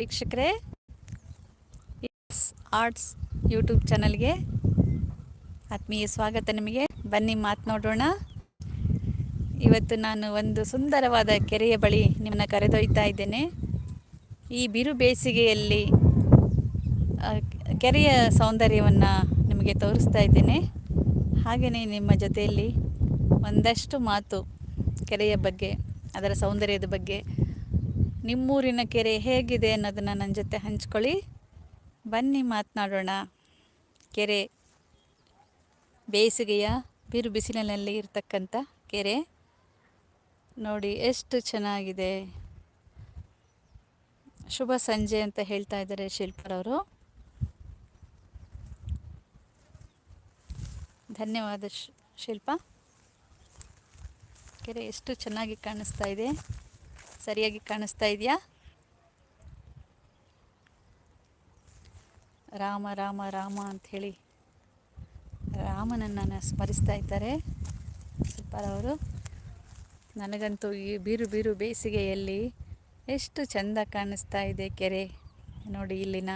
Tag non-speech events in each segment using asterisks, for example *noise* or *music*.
ವೀಕ್ಷಕರೇ arts YouTube ಚಾನಲ್ಗೆ ಆತ್ಮೀಯ ಸ್ವಾಗತ ನಿಮಗೆ. ಬನ್ನಿ ಮಾತನಾಡೋಣ ಇವತ್ತು ನಾನು ಒಂದು ಸುಂದರವಾದ ಕೆರೆಯ ಬಳಿ ನಿಮ್ಮನ್ನು ಕರೆದೊಯ್ತಾ ಇದ್ದೇನೆ. ಈ ಬಿರು ಬೇಸಿಗೆಯಲ್ಲಿ ಕೆರೆಯ ಸೌಂದರ್ಯವನ್ನು ನಿಮಗೆ ತೋರಿಸ್ತಾ ಇದ್ದೇನೆ. ಹಾಗೆಯೇ ನಿಮ್ಮ ಜೊತೆಯಲ್ಲಿ ಒಂದಷ್ಟು ಮಾತು, ಕೆರೆಯ ಬಗ್ಗೆ, ಅದರ ಸೌಂದರ್ಯದ ಬಗ್ಗೆ ನಿಮ್ಮೂರಿನ ಕೆರೆ ಹೇಗಿದೆ ಅನ್ನೋದನ್ನು ನನ್ನ ಜೊತೆ ಹಂಚ್ಕೊಳ್ಳಿ. ಬನ್ನಿ ಮಾತನಾಡೋಣ. ಕೆರೆ ಬೇಸಿಗೆಯ ಬಿರು ಬಿಸಿಲಿನಲ್ಲಿ ಇರ್ತಕ್ಕಂಥ ಕೆರೆ. ನೋಡಿ ಎಷ್ಟು ಚೆನ್ನಾಗಿದೆ. ಶುಭ ಸಂಜೆ ಅಂತ ಹೇಳ್ತಾ ಇದ್ದಾರೆ ಶಿಲ್ಪರವರು ಧನ್ಯವಾದ ಶಿಲ್ಪ. ಕೆರೆ ಎಷ್ಟು ಚೆನ್ನಾಗಿ ಕಾಣಿಸ್ತಾ ಇದೆ. ಸರಿಯಾಗಿ ಕಾಣಿಸ್ತಾ ಇದೆಯಾ? ರಾಮ ರಾಮ ರಾಮ ಅಂಥೇಳಿ ರಾಮನನ್ನು ಸ್ಮರಿಸ್ತಾ ಇದ್ದಾರೆ. ಸುಪ್ಪರವರು ನನಗಂತೂ ಈ ಬಿರು ಬಿರು ಬೇಸಿಗೆಯಲ್ಲಿ ಎಷ್ಟು ಚೆಂದ ಕಾಣಿಸ್ತಾ ಇದೆ ಕೆರೆ. ನೋಡಿ ಇಲ್ಲಿನ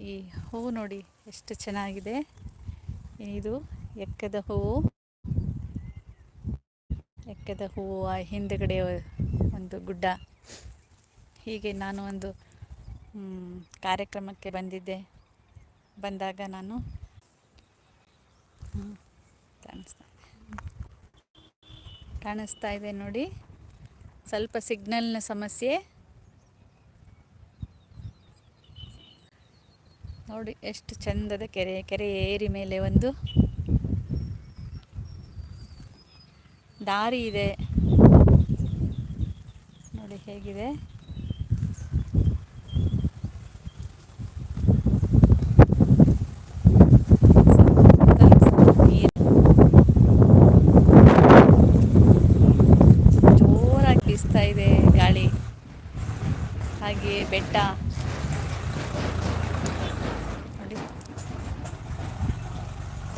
ಈ ಹೂವು ನೋಡಿ ಎಷ್ಟು ಚೆನ್ನಾಗಿದೆ. ಇದು ಎಕ್ಕದ ಹೂವು. ಎಕ್ಕದ ಹೂವು ಆ ಹಿಂದುಗಡೆ ಒಂದು ಗುಡ್ಡ. ಹೀಗೆ ನಾನು ಒಂದು ಕಾರ್ಯಕ್ರಮಕ್ಕೆ ಬಂದಿದ್ದೆ. ಬಂದಾಗ ನಾನು ಕಾಣಿಸ್ತಾ ಕಾಣಿಸ್ತಾ ಇದೆ ನೋಡಿ. ಸ್ವಲ್ಪ ಸಿಗ್ನಲ್ನ ಸಮಸ್ಯೆ. ನೋಡಿ ಎಷ್ಟು ಚಂದದ ಕೆರೆ ಕೆರೆ ಏರಿ ಮೇಲೆ ಒಂದು ದಾರಿ ಇದೆ. ನೋಡಿ ಹೇಗಿದೆ. ಜೋರಾಗಿ ಬೀಸ್ತಾ ಇದೆ ಗಾಳಿ. ಹಾಗೆ ಬೆಟ್ಟ.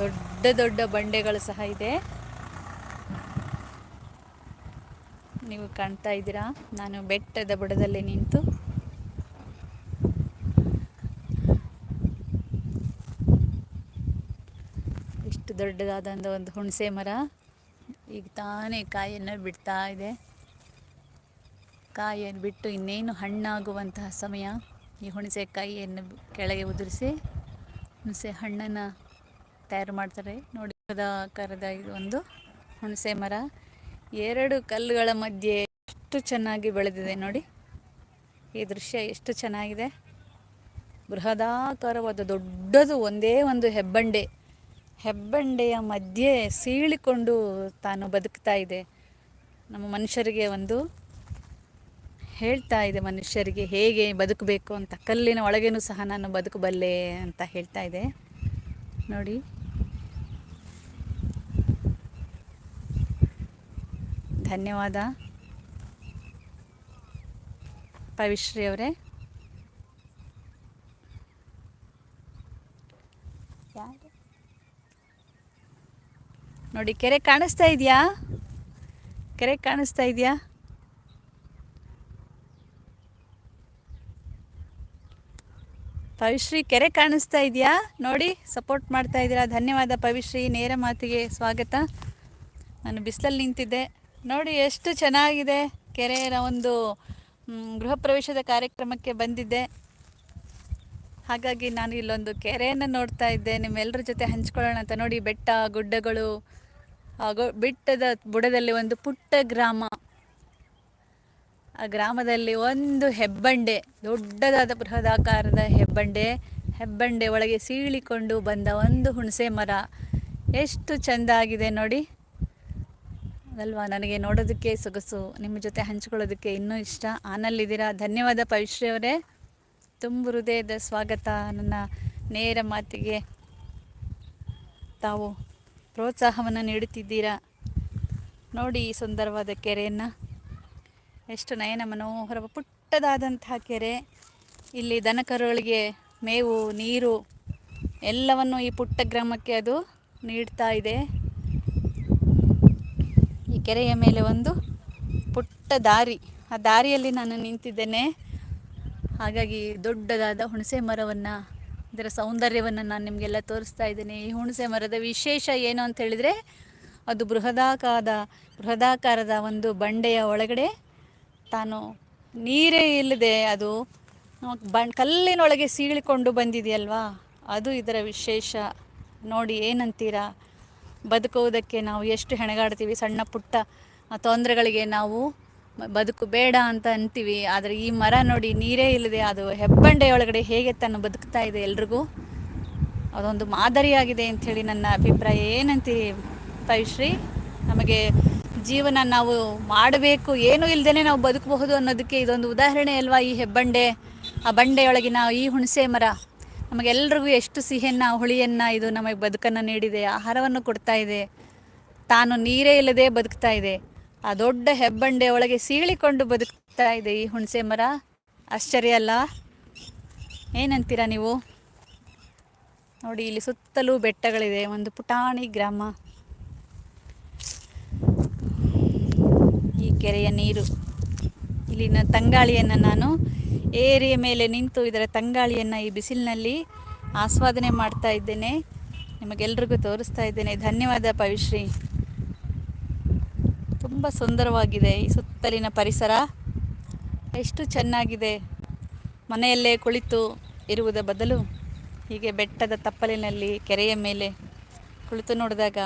ದೊಡ್ಡ ದೊಡ್ಡ ಬಂಡೆಗಳು ಸಹ ಇದೆ ನೀವು ಕಾಣ್ತಾ ಇದ್ದೀರಾ? ನಾನು ಬೆಟ್ಟದ ಬುಡದಲ್ಲಿ ನಿಂತು. ಇಷ್ಟು ದೊಡ್ಡದಾದಂಥ ಒಂದು ಹುಣಸೆ ಮರ ಈಗ ತಾನೇ ಕಾಯನ್ನು ಬಿಡ್ತಾ ಇದೆ. ಕಾಯನ್ನು ಬಿಟ್ಟು ಇನ್ನೇನು ಹಣ್ಣಾಗುವಂತಹ ಸಮಯ. ಈ ಹುಣಸೆ ಕಾಯಿಯನ್ನು ಕೆಳಗೆ ಉದುರಿಸಿ ಹುಣಸೆ ಹಣ್ಣನ್ನು ತಯಾರು ಮಾಡ್ತಾರೆ. ನೋಡಿ ಆಕಾರದ ಇದು ಒಂದು ಹುಣಸೆ ಮರ. ಎರಡು ಕಲ್ಲುಗಳ ಮಧ್ಯೆ ಎಷ್ಟು ಚೆನ್ನಾಗಿ ಬೆಳೆದಿದೆ ನೋಡಿ. ಈ ದೃಶ್ಯ ಎಷ್ಟು ಚೆನ್ನಾಗಿದೆ. ಬೃಹದಾಕಾರವಾದ ದೊಡ್ಡದು ಒಂದೇ ಒಂದು ಹೆಬ್ಬಂಡೆ. ಹೆಬ್ಬಂಡೆಯ ಮಧ್ಯೆ ಸೀಳಿಕೊಂಡು ತಾನು ಬದುಕ್ತಾ ಇದೆ. ನಮ್ಮ ಮನುಷ್ಯರಿಗೆ ಒಂದು ಹೇಳ್ತಾ ಇದೆ ಮನುಷ್ಯರಿಗೆ ಹೇಗೆ ಬದುಕಬೇಕು ಅಂತ. ಕಲ್ಲಿನ ಒಳಗೇನೂ ಸಹ ನಾನು ಬದುಕಬಲ್ಲೆ ಅಂತ ಹೇಳ್ತಾ ಇದೆ. ನೋಡಿ. ಧನ್ಯವಾದ. ಪವಿಶ್ರೀ ಅವರೇ? ನೋಡಿ ಕೆರೆ ಕಾಣಿಸ್ತಾ ಇದೆಯಾ? ಕೆರೆ ಕಾಣಿಸ್ತಾ ಇದೆಯಾ? ಪವಿಶ್ರೀ ಕೆರೆ ಕಾಣಿಸ್ತಾ ಇದೆಯಾ? ನೋಡಿ ಸಪೋರ್ಟ್ ಮಾಡ್ತಾ ಇದ್ದೀರಾ. ಧನ್ಯವಾದ ಪವಿಶ್ರೀ ನೇರ ಮಾತಿಗೆ ಸ್ವಾಗತ. ನಾನು ಬಿಸಿಲಲ್ಲಿ ನಿಂತಿದ್ದೆ. ನೋಡಿ ಎಷ್ಟು ಚೆನ್ನಾಗಿದೆ. ಕೆರೆಯ ಒಂದು ಗೃಹ ಪ್ರವೇಶದ ಕಾರ್ಯಕ್ರಮಕ್ಕೆ ಬಂದಿದ್ದೆ. ಹಾಗಾಗಿ ನಾನು ಇಲ್ಲೊಂದು ಕೆರೆಯನ್ನು ನೋಡ್ತಾ ಇದ್ದೆ. ನಿಮ್ಮೆಲ್ಲರ ಜೊತೆ ಹಂಚ್ಕೊಳ್ಳೋಣ ಅಂತ ನೋಡಿ, ಬೆಟ್ಟ, ಗುಡ್ಡಗಳು, ಹಾಗೂ ಬೆಟ್ಟದ ಬುಡದಲ್ಲಿ ಒಂದು ಪುಟ್ಟ ಗ್ರಾಮ. ಆ ಗ್ರಾಮದಲ್ಲಿ ಒಂದು ಹೆಬ್ಬಂಡೆ, ದೊಡ್ಡದಾದ ಬೃಹದಾಕಾರದ ಹೆಬ್ಬಂಡೆ. ಹೆಬ್ಬಂಡೆ ಒಳಗೆ ಸೀಳಿಕೊಂಡು ಬಂದ ಒಂದು ಹುಣಸೆ ಮರ. ಎಷ್ಟು ಚೆಂದ ಆಗಿದೆ ನೋಡಿ. ಅಲ್ವಾ ನನಗೆ ನೋಡೋದಕ್ಕೆ ಸೊಗಸು, ನಿಮ್ಮ ಜೊತೆ ಹಂಚ್ಕೊಳ್ಳೋದಕ್ಕೆ ಇನ್ನೂ ಇಷ್ಟ. ಆನಲ್ಲಿದ್ದೀರಾ? ಧನ್ಯವಾದ ಪವಿಶ್ರೀ ಅವರೇ. ತುಂಬ ಹೃದಯದ ಸ್ವಾಗತ. ನನ್ನ ನೇರ ಮಾತಿಗೆ ತಾವು ಪ್ರೋತ್ಸಾಹವನ್ನು ನೀಡುತ್ತಿದ್ದೀರಾ? ನೋಡಿ ಈ ಸುಂದರವಾದ ಕೆರೆಯನ್ನು. ಎಷ್ಟು ನಯನ ಮನೋಹರ, ಪುಟ್ಟದಾದಂತಹ ಕೆರೆ. ಇಲ್ಲಿ ದನಕರುಗಳಿಗೆ ಮೇವು, ನೀರು, ಎಲ್ಲವನ್ನು ಈ ಪುಟ್ಟ ಗ್ರಾಮಕ್ಕೆ ಅದು ನೀಡ್ತಾ ಇದೆ. ಕೆರೆಯ ಮೇಲೆ ಒಂದು ಪುಟ್ಟ ದಾರಿ. ಆ ದಾರಿಯಲ್ಲಿ ನಾನು ನಿಂತಿದ್ದೇನೆ. ಹಾಗಾಗಿ ದೊಡ್ಡದಾದ ಹುಣಸೆ ಮರವನ್ನು, ಇದರ ಸೌಂದರ್ಯವನ್ನು ನಾನು ನಿಮಗೆಲ್ಲ ತೋರಿಸ್ತಾ ಇದ್ದೇನೆ. ಈ ಹುಣಸೆ ಮರದ ವಿಶೇಷ ಏನು ಅಂತ ಹೇಳಿದರೆ, ಅದು ಬೃಹದಾಕಾರದ ಬೃಹದಾಕಾರದ ಒಂದು ಬಂಡೆಯ ಒಳಗಡೆ ತಾನು ನೀರೇ ಇಲ್ಲದೆ ಅದು ಬಣ್ ಕಲ್ಲಿನೊಳಗೆ ಸೀಳಿಕೊಂಡು ಬಂದಿದೆಯಲ್ವಾ? ಅದು ಇದರ ವಿಶೇಷ. ನೋಡಿ ಏನಂತೀರಾ? ಬದುಕುವುದಕ್ಕೆ ನಾವು ಎಷ್ಟು ಹೆಣಗಾಡ್ತೀವಿ? ಸಣ್ಣ ಪುಟ್ಟ ತೊಂದರೆಗಳಿಗೆ ನಾವು ಬದುಕು ಬೇಡ ಅಂತ ಅಂತೀವಿ. ಆದರೆ ಈ ಮರ ನೋಡಿ ನೀರೇ ಇಲ್ಲದೆ ಅದು ಹೆಬ್ಬಂಡೆಯೊಳಗಡೆ ಹೇಗೆ ತನ್ನ ಬದುಕ್ತಾ ಇದೆ ಎಲ್ರಿಗೂ ಅದೊಂದು ಮಾದರಿಯಾಗಿದೆ ಅಂಥೇಳಿ ನನ್ನ ಅಭಿಪ್ರಾಯ. ಏನಂತೀವಿ ಪವಿಶ್ರೀ? ನಮಗೆ ಜೀವನ ನಾವು ಮಾಡಬೇಕು, ಏನೂ ಇಲ್ಲದೇ ನಾವು ಬದುಕಬಹುದು ಅನ್ನೋದಕ್ಕೆ ಇದೊಂದು ಉದಾಹರಣೆ ಅಲ್ವಾ? ಈ ಹೆಬ್ಬಂಡೆ, ಆ ಬಂಡೆಯೊಳಗಿನ ಈ ಹುಣಸೆ ಮರ. ನಮಗೆಲ್ರಿಗೂ ಎಷ್ಟು ಸಿಹಿಯನ್ನು, ಹುಳಿಯನ್ನು, ಇದು ನಮಗೆ ಬದುಕನ್ನು ನೀಡಿದೆ, ಆಹಾರವನ್ನು ಕೊಡ್ತಾ ಇದೆ. ತಾನು ನೀರೇ ಇಲ್ಲದೆ ಬದುಕ್ತಾ ಇದೆ. ಆ ದೊಡ್ಡ ಹೆಬ್ಬಂಡೆ ಒಳಗೆ ಸೀಳಿಕೊಂಡು ಬದುಕ್ತಾ ಇದೆ ಈ ಹುಣಸೆ ಮರ. ಆಶ್ಚರ್ಯ ಅಲ್ಲ? ಏನಂತೀರಾ ನೀವು? ನೋಡಿ, ಇಲ್ಲಿ ಸುತ್ತಲೂ ಬೆಟ್ಟಗಳಿದೆ, ಒಂದು ಪುಟಾಣಿ ಗ್ರಾಮ. ಈ ಕೆರೆಯ ನೀರು. ಇಲ್ಲಿನ ತಂಗಾಳಿಯನ್ನು ನಾನು ಏರಿಯ ಮೇಲೆ ನಿಂತು ಇದರ ತಂಗಾಳಿಯನ್ನು ಈ ಬಿಸಿಲಿನಲ್ಲಿ ಆಸ್ವಾದನೆ ಮಾಡ್ತಾ ಇದ್ದೇನೆ. ನಿಮಗೆಲ್ರಿಗೂ ತೋರಿಸ್ತಾ ಇದ್ದೇನೆ. ಧನ್ಯವಾದ ಪವಿಶ್ರೀ. ತುಂಬ ಸುಂದರವಾಗಿದೆ ಈ ಸುತ್ತಲಿನ ಪರಿಸರ. ಎಷ್ಟು ಚೆನ್ನಾಗಿದೆ. ಮನೆಯಲ್ಲೇ ಕುಳಿತು ಇರುವುದ ಬದಲು ಹೀಗೆ ಬೆಟ್ಟದ ತಪ್ಪಲಿನಲ್ಲಿ ಕೆರೆಯ ಮೇಲೆ ಕುಳಿತು ನೋಡಿದಾಗ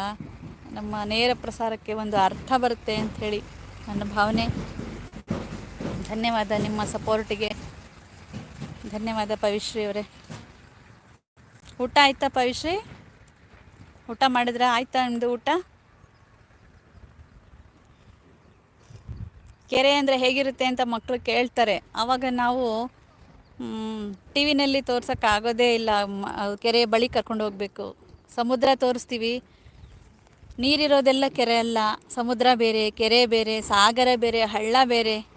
ನಮ್ಮ ನೇರ ಪ್ರಸಾರಕ್ಕೆ ಒಂದು ಅರ್ಥ ಬರುತ್ತೆ ಅಂಥೇಳಿ ನನ್ನ ಭಾವನೆ. ಧನ್ಯವಾದ ನಿಮ್ಮ ಸಪೋರ್ಟಿಗೆ. ಧನ್ಯವಾದ ಪವಿಶ್ರೀ ಅವರೇ. ಊಟ ಆಯ್ತಾ ಪವಿಶ್ರೀ? ಊಟ ಮಾಡಿದ್ರಾ? ಆಯ್ತಾ ನಿಮ್ಮದು ಊಟ? ಕೆರೆ ಅಂದರೆ ಹೇಗಿರುತ್ತೆ ಅಂತ ಮಕ್ಕಳು ಕೇಳ್ತಾರೆ. ಆವಾಗ ನಾವು ಟಿ ವಿನಲ್ಲಿ ತೋರ್ಸೋಕ್ಕಾಗೋದೇ ಇಲ್ಲ. ಕೆರೆ ಬಳಿ ಕರ್ಕೊಂಡು ಹೋಗಬೇಕು. ಸಮುದ್ರ ತೋರಿಸ್ತೀವಿ. ನೀರಿರೋದೆಲ್ಲ ಕೆರೆ ಅಲ್ಲ. ಸಮುದ್ರ ಬೇರೆ, ಕೆರೆ ಬೇರೆ, ಸಾಗರ ಬೇರೆ, ಹಳ್ಳ ಬೇರೆ.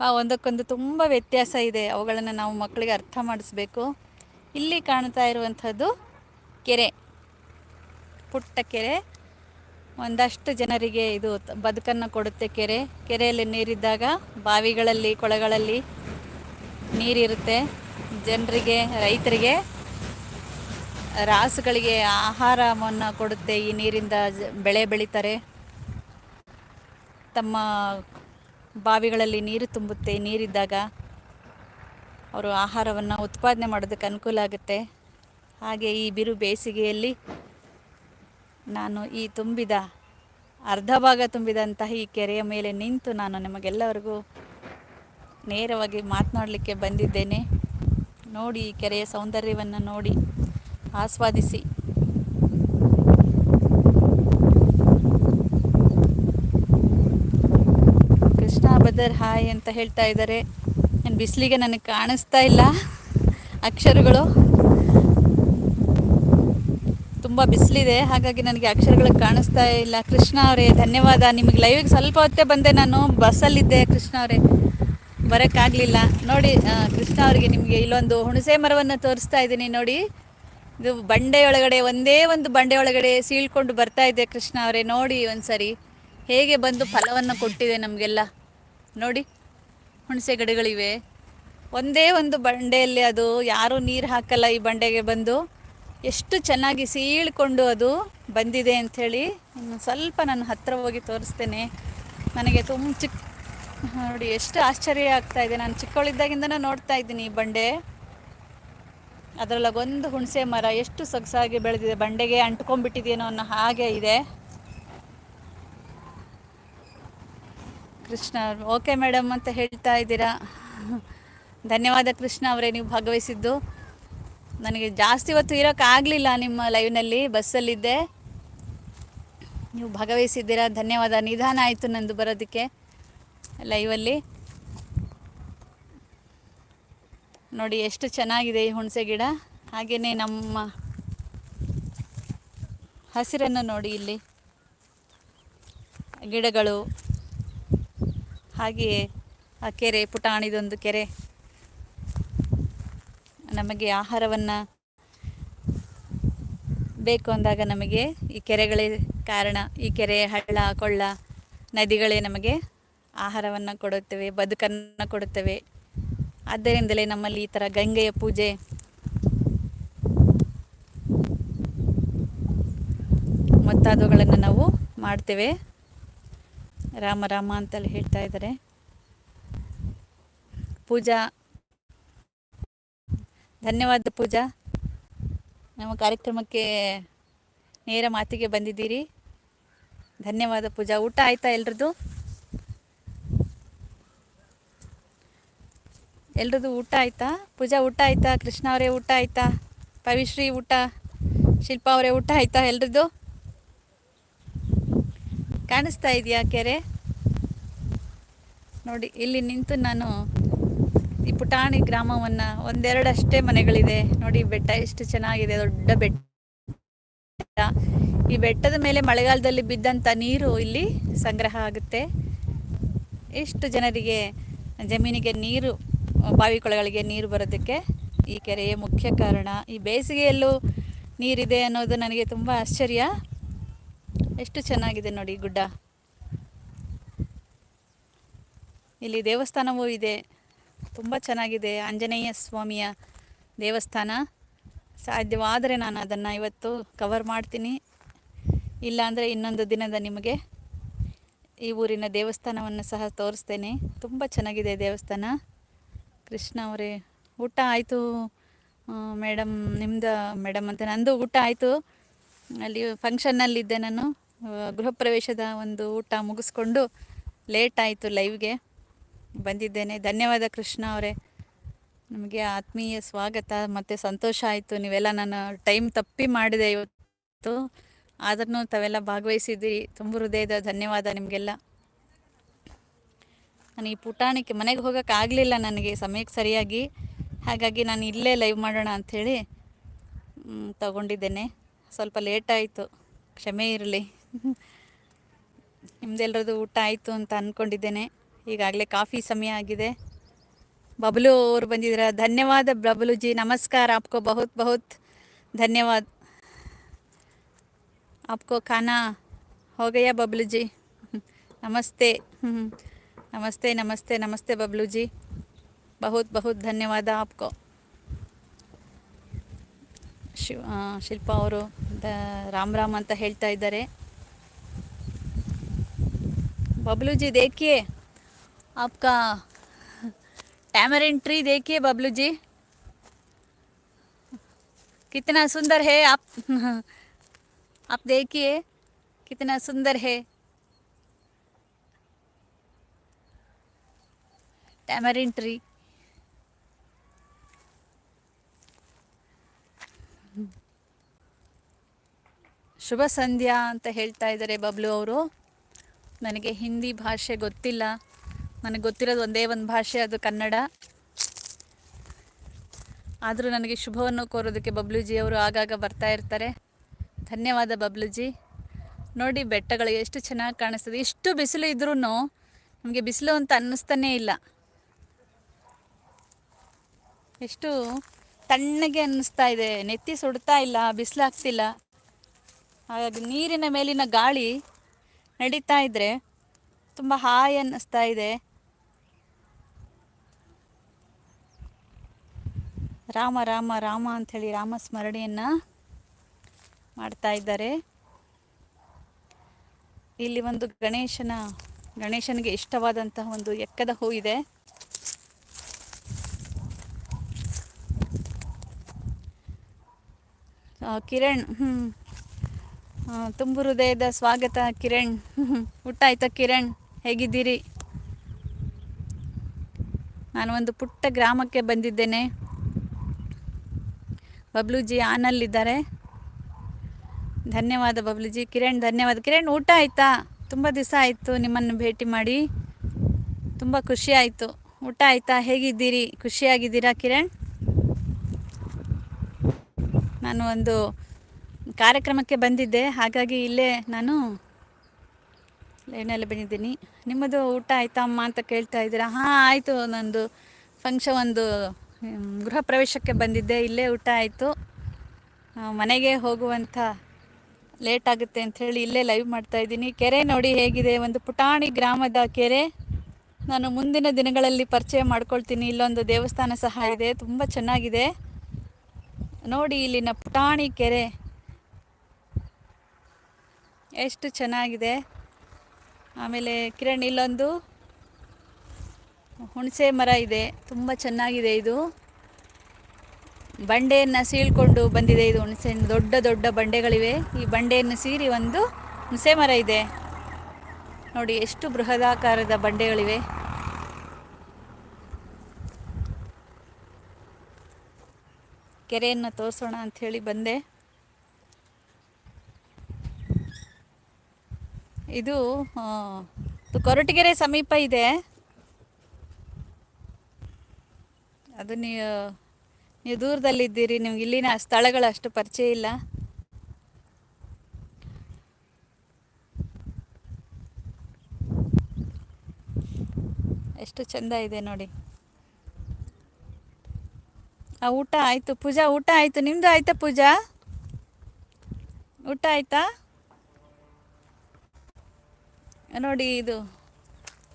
ಒಂದಕ್ಕೊಂದು ತುಂಬ ವ್ಯತ್ಯಾಸ ಇದೆ. ಅವುಗಳನ್ನು ನಾವು ಮಕ್ಕಳಿಗೆ ಅರ್ಥ ಮಾಡಿಸ್ಬೇಕು. ಇಲ್ಲಿ ಕಾಣ್ತಾ ಇರುವಂಥದ್ದು ಕೆರೆ. ಪುಟ್ಟ ಕೆರೆ. ಒಂದಷ್ಟು ಜನರಿಗೆ ಇದು ಬದುಕನ್ನು ಕೊಡುತ್ತೆ ಕೆರೆ. ಕೆರೆಯಲ್ಲಿ ನೀರಿದ್ದಾಗ ಬಾವಿಗಳಲ್ಲಿ, ಕೊಳಗಳಲ್ಲಿ ನೀರಿರುತ್ತೆ. ಜನರಿಗೆ, ರೈತರಿಗೆ ರಾಸುಗಳಿಗೆ ಆಹಾರವನ್ನು ಕೊಡುತ್ತೆ ಈ ನೀರಿಂದ ಬೆಳೆ ಬೆಳೀತಾರೆ. ತಮ್ಮ ಬಾವಿಗಳಲ್ಲಿ ನೀರು ತುಂಬುತ್ತೆ, ನೀರಿದ್ದಾಗ ಅವರು ಆಹಾರವನ್ನು ಉತ್ಪಾದನೆ ಮಾಡೋದಕ್ಕೆ ಅನುಕೂಲ ಆಗುತ್ತೆ. ಹಾಗೆ ಈ ಬಿರು ಬೇಸಿಗೆಯಲ್ಲಿ ನಾನು ಈ ತುಂಬಿದ, ಅರ್ಧ ಭಾಗ ತುಂಬಿದಂತಹ ಈ ಕೆರೆಯ ಮೇಲೆ ನಿಂತು ನಾನು ನಿಮಗೆಲ್ಲರಿಗೂ ನೇರವಾಗಿ ಮಾತನಾಡಲಿಕ್ಕೆ ಬಂದಿದ್ದೇನೆ. ನೋಡಿ ಈ ಕೆರೆಯ ಸೌಂದರ್ಯವನ್ನು ನೋಡಿ, ಆಸ್ವಾದಿಸಿ. ಬದರ್ ಹಾಯ್ ಅಂತ ಹೇಳ್ತಾ ಇದ್ದಾರೆ. ನಾನು ಬಿಸಿಲಿಗೆ ನನಗೆ ಕಾಣಿಸ್ತಾ ಇಲ್ಲ. ಅಕ್ಷರಗಳು ತುಂಬ ಬಿಸಿಲಿದೆ, ಹಾಗಾಗಿ ನನಗೆ ಅಕ್ಷರಗಳು ಕಾಣಿಸ್ತಾ ಇಲ್ಲ. ಕೃಷ್ಣ ಅವರೇ, ಧನ್ಯವಾದ. ನಿಮಗೆ ಲೈವಿಗೆ ಸ್ವಲ್ಪ ಹೊತ್ತೇ ಬಂದೆ ನಾನು. ಬಸ್ಸಲ್ಲಿದ್ದೆ ಕೃಷ್ಣ ಅವರೇ. ಬರೋಕ್ಕಾಗಲಿಲ್ಲ ನೋಡಿ ಕೃಷ್ಣ ಅವರಿಗೆ ನಿಮಗೆ ಇಲ್ಲೊಂದು ಹುಣಸೆ ಮರವನ್ನು ತೋರಿಸ್ತಾ ಇದ್ದೀನಿ. ನೋಡಿ, ಇದು ಬಂಡೆಯೊಳಗಡೆ ಒಂದೇ ಒಂದು ಬಂಡೆ ಒಳಗಡೆ ಸೀಳ್ಕೊಂಡು ಬರ್ತಾ ಇದೆ ಕೃಷ್ಣ ಅವರೇ. ನೋಡಿ ಒಂದ್ಸರಿ, ಹೇಗೆ ಬಂದು ಫಲವನ್ನು ಕೊಟ್ಟಿದೆ ನಮಗೆಲ್ಲ. ನೋಡಿ, ಹುಣಸೆ ಗಿಡಗಳಿವೆ. ಒಂದೇ ಒಂದು ಬಂಡೆಯಲ್ಲಿ ಅದು ಯಾರೂ ನೀರು ಹಾಕಲ್ಲ ಈ ಬಂಡೆಗೆ ಬಂದು. ಎಷ್ಟು ಚೆನ್ನಾಗಿ ಸೀಳ್ಕೊಂಡು ಅದು ಬಂದಿದೆ ಅಂಥೇಳಿ ಇನ್ನು ಸ್ವಲ್ಪ ನಾನು ಹತ್ತಿರ ಹೋಗಿ ತೋರಿಸ್ತೇನೆ. ನನಗೆ ತುಂಬ ಚಿಕ್ಕ ನೋಡಿ ಎಷ್ಟು ಆಶ್ಚರ್ಯ ಆಗ್ತಾ ಇದೆ. ನಾನು ಚಿಕ್ಕವಳಿದ್ದಾಗಿಂದನೂ ನೋಡ್ತಾ ಇದ್ದೀನಿ ಈ ಬಂಡೆ. ಅದರೊಳಗೆ ಒಂದು ಹುಣಸೆ ಮರ ಎಷ್ಟು ಸೊಗಸಾಗಿ ಬೆಳೆದಿದೆ. ಬಂಡೆಗೆ ಅಂಟ್ಕೊಂಡ್ಬಿಟ್ಟಿದೆಯೇನೋ ಅನ್ನೋ ಹಾಗೆ ಇದೆ. ಕೃಷ್ಣ ಓಕೆ ಮೇಡಮ್ ಅಂತ ಹೇಳ್ತಾ ಇದ್ದೀರಾ? ಧನ್ಯವಾದ ಕೃಷ್ಣ ಅವರೇ, ನೀವು ಭಾಗವಹಿಸಿದ್ದು. ನನಗೆ ಜಾಸ್ತಿ ಹೊತ್ತು ಇರೋಕ್ಕಾಗಲಿಲ್ಲ ನಿಮ್ಮ ಲೈವ್ನಲ್ಲಿ ಬಸ್ಸಲ್ಲಿದ್ದೆ ನೀವು ಭಾಗವಹಿಸಿದ್ದೀರಾ? ಧನ್ಯವಾದ. ನಿಧಾನ ಆಯಿತು ನಂದು ಬರೋದಕ್ಕೆ ಲೈವಲ್ಲಿ ನೋಡಿ, ಎಷ್ಟು ಚೆನ್ನಾಗಿದೆ ಈ ಹುಣಸೆ ಗಿಡ. ಹಾಗೆಯೇ ನಮ್ಮ ಹಸಿರನ್ನು ನೋಡಿ ಇಲ್ಲಿ. ಗಿಡಗಳು. ಹಾಗೆಯೇ ಆ ಕೆರೆ, ಪುಟಾಣಿದೊಂದು ಕೆರೆ. ನಮಗೆ ಆಹಾರವನ್ನು ಬೇಕು ಅಂದಾಗ ನಮಗೆ ಈ ಕೆರೆಗಳೇ ಕಾರಣ. ಈ ಕೆರೆ, ಹಳ್ಳ, ಕೊಳ್ಳ, ನದಿಗಳೇ ನಮಗೆ ಆಹಾರವನ್ನು ಕೊಡುತ್ತವೆ, ಬದುಕನ್ನು ಕೊಡುತ್ತವೆ. ಆದ್ದರಿಂದಲೇ ನಮ್ಮಲ್ಲಿ ಈ ಥರ ಗಂಗೆಯ ಪೂಜೆ ಮುಂತಾದವುಗಳನ್ನು ನಾವು ಮಾಡ್ತೇವೆ. ರಾಮ ರಾಮ ಅಂತಲ್ಲಿ ಹೇಳ್ತಾ ಇದ್ದಾರೆ. ಪೂಜಾ, ಧನ್ಯವಾದ ಪೂಜಾ. ನಮ್ಮ ಕಾರ್ಯಕ್ರಮಕ್ಕೆ ನೇರ ಮಾತಿಗೆ ಬಂದಿದ್ದೀರಿ. ಧನ್ಯವಾದ ಪೂಜಾ. ಊಟ ಆಯ್ತಾ ಎಲ್ರದ್ದು? ಎಲ್ರದ್ದು ಊಟ ಆಯ್ತಾ? ಪೂಜಾ, ಊಟ ಆಯ್ತಾ? ಕೃಷ್ಣ ಅವರೇ ಊಟ ಆಯ್ತಾ? ಪವಿಶ್ರೀ ಊಟ? ಶಿಲ್ಪಾ ಅವರೇ ಊಟ ಆಯ್ತಾ ಎಲ್ರದ್ದು? ಕಾಣಿಸ್ತಾ ಇದೆಯಾ ಕೆರೆ? ನೋಡಿ, ಇಲ್ಲಿ ನಿಂತು ನಾನು ಈ ಪುಟಾಣಿ ಗ್ರಾಮವನ್ನು ಒಂದೆರಡಷ್ಟೇ ಮನೆಗಳಿದೆ. ನೋಡಿ ಬೆಟ್ಟ ಎಷ್ಟು ಚೆನ್ನಾಗಿದೆ, ದೊಡ್ಡ ಬೆಟ್ಟ. ಈ ಬೆಟ್ಟದ ಮೇಲೆ ಮಳೆಗಾಲದಲ್ಲಿ ಬಿದ್ದಂಥ ನೀರು ಇಲ್ಲಿ ಸಂಗ್ರಹ ಆಗುತ್ತೆ. ಎಷ್ಟು ಜನರಿಗೆ ಜಮೀನಿಗೆ ನೀರು, ಬಾವಿ ಕೊಳಗಳಿಗೆ ನೀರು ಬರೋದಕ್ಕೆ ಈ ಕೆರೆಯೇ ಮುಖ್ಯ ಕಾರಣ. ಈ ಬೇಸಿಗೆಯಲ್ಲೂ ನೀರಿದೆ ಅನ್ನೋದು ನನಗೆ ತುಂಬ ಆಶ್ಚರ್ಯ. ಎಷ್ಟು ಚೆನ್ನಾಗಿದೆ ನೋಡಿ ಗುಡ್ಡ. ಇಲ್ಲಿ ದೇವಸ್ಥಾನವೂ ಇದೆ. ತುಂಬ ಚೆನ್ನಾಗಿದೆ. ಆಂಜನೇಯ ಸ್ವಾಮಿಯ ದೇವಸ್ಥಾನ. ಸಾಧ್ಯವಾದರೆ ನಾನು ಅದನ್ನು ಇವತ್ತು ಕವರ್ ಮಾಡ್ತೀನಿ. ಇಲ್ಲಾಂದರೆ ಇನ್ನೊಂದು ದಿನದ ನಿಮಗೆ ಈ ಊರಿನ ದೇವಸ್ಥಾನವನ್ನು ಸಹ ತೋರಿಸ್ತೇನೆ. ತುಂಬ ಚೆನ್ನಾಗಿದೆ ದೇವಸ್ಥಾನ. ಕೃಷ್ಣ ಅವರೇ, ಊಟ ಆಯಿತು. ಮೇಡಮ್, ನಿಮ್ದು, ಮೇಡಮ್ ಅಂತ ನಂದು ಊಟ ಆಯಿತು. ಅಲ್ಲಿ ಫಂಕ್ಷನ್ನಲ್ಲಿದ್ದೆ ನಾನು. ಗೃಹ ಪ್ರವೇಶದ ಒಂದು ಊಟ ಮುಗಿಸ್ಕೊಂಡು ಲೇಟ್ ಆಯಿತು ಲೈವ್ಗೆ ಬಂದಿದ್ದೇನೆ. ಧನ್ಯವಾದ ಕೃಷ್ಣ ಅವರೇ. ನಮಗೆ ಆತ್ಮೀಯ ಸ್ವಾಗತ. ಮತ್ತು ಸಂತೋಷ ಆಯಿತು. ನೀವೆಲ್ಲ ನಾನು ಟೈಮ್ ತಪ್ಪಿ ಮಾಡಿದೆ ಇವತ್ತು. ಆದ್ರೂ ತಾವೆಲ್ಲ ಭಾಗವಹಿಸಿದ್ದೀರಿ. ತುಂಬ ಹೃದಯದ ಧನ್ಯವಾದ ನಿಮಗೆಲ್ಲ. ನಾನು ಈ ಪುಟಾಣಿಕೆ ಮನೆಗೆ ಹೋಗೋಕ್ಕಾಗಲಿಲ್ಲ ನನಗೆ. ಸಮಯಕ್ಕೆ ಸರಿಯಾಗಿ. ಹಾಗಾಗಿ ನಾನು ಇಲ್ಲೇ ಲೈವ್ ಮಾಡೋಣ ಅಂಥೇಳಿ ತಗೊಂಡಿದ್ದೇನೆ. ಸ್ವಲ್ಪ ಲೇಟ್ ಆಯಿತು. ಕ್ಷಮೆ ಇರಲಿ. ನಿಮ್ದೆಲ್ಲರದು ಊಟ ಆಯಿತು ಅಂತ ಅಂದ್ಕೊಂಡಿದ್ದೇನೆ ಈಗಾಗಲೇ ಕಾಫಿ ಸಮಯ ಆಗಿದೆ. ಬಬಲು ಅವರು ಬಂದಿದ್ರ, ಧನ್ಯವಾದ ಬಬಲುಜಿ. ನಮಸ್ಕಾರ, ಆಪ್ಕೋ ಬಹುತ್ ಬಹುತ್ ಧನ್ಯವಾದ. ಆಪ್ಕೋ ಖಾನಾ, ಹೋಗಯ್ಯ ಬಬ್ಲುಜಿ. ನಮಸ್ತೆ. ನಮಸ್ತೆ ನಮಸ್ತೆ ನಮಸ್ತೆ ಬಬ್ಲುಜಿ. ಬಹುತ್ ಬಹುತ್ ಧನ್ಯವಾದ ಆಪ್ಕೋ. ಶಿವ ಶಿಲ್ಪ ಅವರು, ದ, ರಾಮ್ ರಾಮ್ ಅಂತ ಹೇಳ್ತಾ ಇದ್ದಾರೆ. बबलू जी देखिए आपका टैमरिन ट्री देखिए बबलू जी कितना सुंदर है आप आप देखिए कितना सुंदर है टैमरिन ट्री ಶುಭ ಸಂಧ್ಯಾ ಅಂತ ಹೇಳ್ತಾ ಇದ್ದಾರೆ ಬಬ್ಲು ಅವರು ನನಗೆ ಹಿಂದಿ ಭಾಷೆ ಗೊತ್ತಿಲ್ಲ. ನನಗೆ ಗೊತ್ತಿರೋದು ಒಂದೇ ಒಂದು ಭಾಷೆ, ಅದು ಕನ್ನಡ. ಆದರೂ ನನಗೆ ಶುಭವನ್ನು ಕೋರೋದಕ್ಕೆ ಬಬ್ಲುಜಿ ಅವರು ಆಗಾಗ ಬರ್ತಾ ಇರ್ತಾರೆ. ಧನ್ಯವಾದ ಬಬ್ಲುಜಿ. ನೋಡಿ ಬೆಟ್ಟಗಳು ಎಷ್ಟು ಚೆನ್ನಾಗಿ ಕಾಣಿಸ್ತದೆ. ಇಷ್ಟು ಬಿಸಿಲು ಇದ್ರೂ ನಮಗೆ ಬಿಸಿಲು ಅಂತ ಅನ್ನಿಸ್ತಾನೇ ಇಲ್ಲ. ಎಷ್ಟು ತಣ್ಣಗೆ ಅನ್ನಿಸ್ತಾ ಇದೆ. ನೆತ್ತಿ ಸುಡ್ತಾ ಇಲ್ಲ, ಬಿಸಿಲಾಗ್ತಿಲ್ಲ. ಹಾಗಾಗಿ ನೀರಿನ ಮೇಲಿನ ಗಾಳಿ ನಡೀತಾ ಇದ್ದರೆ ತುಂಬ ಹಾಯ್ ಅನ್ನಿಸ್ತಾ ಇದೆ. ರಾಮ ರಾಮ ರಾಮ ಅಂಥೇಳಿ ರಾಮ ಸ್ಮರಣೆಯನ್ನು ಮಾಡ್ತಾ ಇದ್ದಾರೆ. ಇಲ್ಲಿ ಒಂದು ಗಣೇಶನ, ಗಣೇಶನಿಗೆ ಇಷ್ಟವಾದಂತಹ ಒಂದು ಎಕ್ಕದ ಹೂ ಇದೆ. ಕಿರಣ್ ಹ್ಞೂ ತುಂಬ ಹೃದಯದ ಸ್ವಾಗತ, ಕಿರಣ್. *laughs* ಊಟ ಆಯ್ತಾ ಕಿರಣ್, ಹೇಗಿದ್ದೀರಿ? ನಾನು ಒಂದು ಪುಟ್ಟ ಗ್ರಾಮಕ್ಕೆ ಬಂದಿದ್ದೇನೆ. ಬಬ್ಲುಜಿ ಆನಲ್ಲಿದ್ದಾರೆ. ಧನ್ಯವಾದ ಬಬ್ಲುಜಿ. ಕಿರಣ್, ಧನ್ಯವಾದ. ಕಿರಣ್, ಊಟ ಆಯಿತಾ? ತುಂಬ ದಿವಸ ಆಯಿತು ನಿಮ್ಮನ್ನು ಭೇಟಿ ಮಾಡಿ. ತುಂಬ ಖುಷಿ ಆಯಿತು. ಊಟ ಆಯಿತಾ? ಹೇಗಿದ್ದೀರಿ? ಖುಷಿಯಾಗಿದ್ದೀರಾ ಕಿರಣ್? ನಾನು ಒಂದು ಕಾರ್ಯಕ್ರಮಕ್ಕೆ ಬಂದಿದ್ದೆ. ಹಾಗಾಗಿ ಇಲ್ಲೇ ನಾನು ಲೈನಲ್ಲಿ ಬಂದಿದ್ದೀನಿ ನಿಮ್ಮದು ಊಟ ಆಯ್ತಾ ಅಮ್ಮ ಅಂತ ಕೇಳ್ತಾ ಇದ್ದೀರಾ? ಹಾಂ, ಆಯಿತು. ನಂದು ಫಂಕ್ಷನ್ ಒಂದು ಗೃಹ ಪ್ರವೇಶಕ್ಕೆ ಬಂದಿದ್ದೆ. ಇಲ್ಲೇ ಊಟ ಆಯಿತು. ಮನೆಗೆ ಹೋಗುವಂಥ ಲೇಟ್ ಆಗುತ್ತೆ ಅಂಥೇಳಿ ಇಲ್ಲೇ ಲೈವ್ ಮಾಡ್ತಾ ಇದ್ದೀನಿ. ಕೆರೆ ನೋಡಿ ಹೇಗಿದೆ. ಒಂದು ಪುಟಾಣಿ ಗ್ರಾಮದ ಕೆರೆ. ನಾನು ಮುಂದಿನ ದಿನಗಳಲ್ಲಿ ಪರಿಚಯ ಮಾಡ್ಕೊಳ್ತೀನಿ. ಇಲ್ಲೊಂದು ದೇವಸ್ಥಾನ ಸಹ ಇದೆ. ತುಂಬ ಚೆನ್ನಾಗಿದೆ. ನೋಡಿ ಇಲ್ಲಿನ ಪುಟಾಣಿ ಕೆರೆ. ಎಷ್ಟು ಚೆನ್ನಾಗಿದೆ. ಆಮೇಲೆ ಕಿರಣ್ ಇಲ್ಲೊಂದು. ಹುಣಸೆ ಮರ ಇದೆ. ತುಂಬ ಚೆನ್ನಾಗಿದೆ ಇದು. ಬಂಡೆಯನ್ನು ಸೀಳ್ಕೊಂಡು ಬಂದಿದೆ ಇದು ಹುಣಸೆ. ದೊಡ್ಡ ದೊಡ್ಡ ಬಂಡೆಗಳಿವೆ. ಈ ಬಂಡೆಯನ್ನು ಸೀರಿ ಒಂದು ಹುಣಸೆ ಮರ ಇದೆ. ನೋಡಿ ಎಷ್ಟು ಬೃಹದಾಕಾರದ ಬಂಡೆಗಳಿವೆ. ಕೆರೆಯನ್ನು ತೋರಿಸೋಣ ಅಂಥೇಳಿ ಬಂದೆ. ಇದು ಕೊರಟಗೆರೆ ಸಮೀಪ ಇದೆ. ಅದು ನೀವು ನೀವು ದೂರದಲ್ಲಿದ್ದೀರಿ, ನಿಮ್ಗೆ ಇಲ್ಲಿನ ಸ್ಥಳಗಳು ಅಷ್ಟು ಪರಿಚಯ ಇಲ್ಲ. ಎಷ್ಟು ಚಂದ ಇದೆ ನೋಡಿ. ಆ, ಊಟ ಆಯಿತು. ಪೂಜಾ, ಊಟ ಆಯಿತು. ನಿಮ್ಮದು ಆಯಿತಾ ಪೂಜಾ? ಊಟ ಆಯ್ತಾ? ನೋಡಿ ಇದು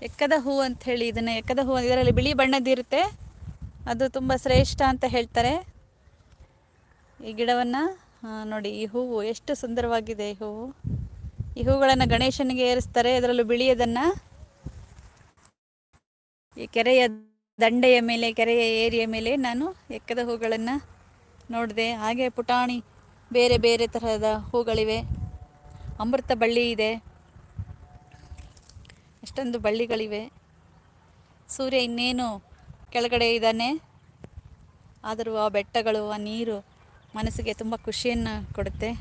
ಎಕ್ಕದ ಹೂ ಅಂತ ಹೇಳಿ ಇದನ್ನು, ಎಕ್ಕದ ಹೂ ಇದರಲ್ಲಿ ಬಿಳಿ ಬಣ್ಣದಿರುತ್ತೆ ಅದು ತುಂಬ ಶ್ರೇಷ್ಠ ಅಂತ ಹೇಳ್ತಾರೆ. ಈ ಗಿಡವನ್ನು ನೋಡಿ ಈ ಹೂವು ಎಷ್ಟು ಸುಂದರವಾಗಿದೆ ಈ ಹೂವು. ಈ ಹೂಗಳನ್ನು ಗಣೇಶನಿಗೆ ಏರಿಸ್ತಾರೆ. ಅದರಲ್ಲೂ ಬಿಳಿಯದನ್ನು. ಈ ಕೆರೆಯ ದಂಡೆಯ ಮೇಲೆ, ಕೆರೆಯ ಏರಿಯ ಮೇಲೆ ನಾನು ಎಕ್ಕದ ಹೂಗಳನ್ನು ನೋಡಿದೆ. ಹಾಗೆ ಪುಟಾಣಿ ಬೇರೆ ಬೇರೆ ತರಹದ ಹೂಗಳಿವೆ. ಅಮೃತ ಬಳ್ಳಿ ಇದೆ. ಎಷ್ಟೊಂದು ಬಳ್ಳಿಗಳಿವೆ. ಸೂರ್ಯ ಇನ್ನೇನು ಕೆಳಗಡೆ ಇದ್ದಾನೆ. ಆದರೂ ಆ ಬೆಟ್ಟಗಳು, ಆ ನೀರು ಮನಸ್ಸಿಗೆ ತುಂಬ ಖುಷಿಯನ್ನು ಕೊಡುತ್ತೆ.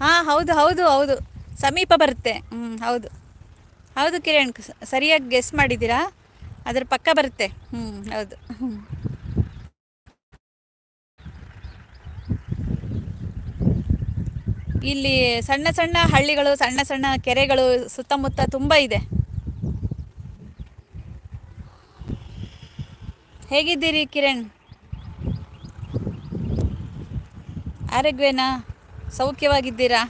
ಹಾಂ, ಹೌದು ಹೌದು ಹೌದು. ಸಮೀಪ ಬರುತ್ತೆ. ಹ್ಞೂ ಹೌದು. ಹೌದು ಕಿರಣ್ ಸರಿಯಾಗಿ ಗೆಸ್ ಮಾಡಿದ್ದೀರಾ? ಅದ್ರ ಪಕ್ಕ ಬರುತ್ತೆ. ಹ್ಞೂ ಹೌದು. ಹ್ಮ್. ಇಲ್ಲಿ ಸಣ್ಣ ಸಣ್ಣ ಹಳ್ಳಿಗಳು, ಸಣ್ಣ ಸಣ್ಣ ಕೆರೆಗಳು ಸುತ್ತಮುತ್ತ ತುಂಬ ಇದೆ. ಹೇಗಿದ್ದೀರಿ ಕಿರಣ್? ಆರೋಗ್ಯನಾ ಸೌಖ್ಯವಾಗಿದ್ದೀರಾ?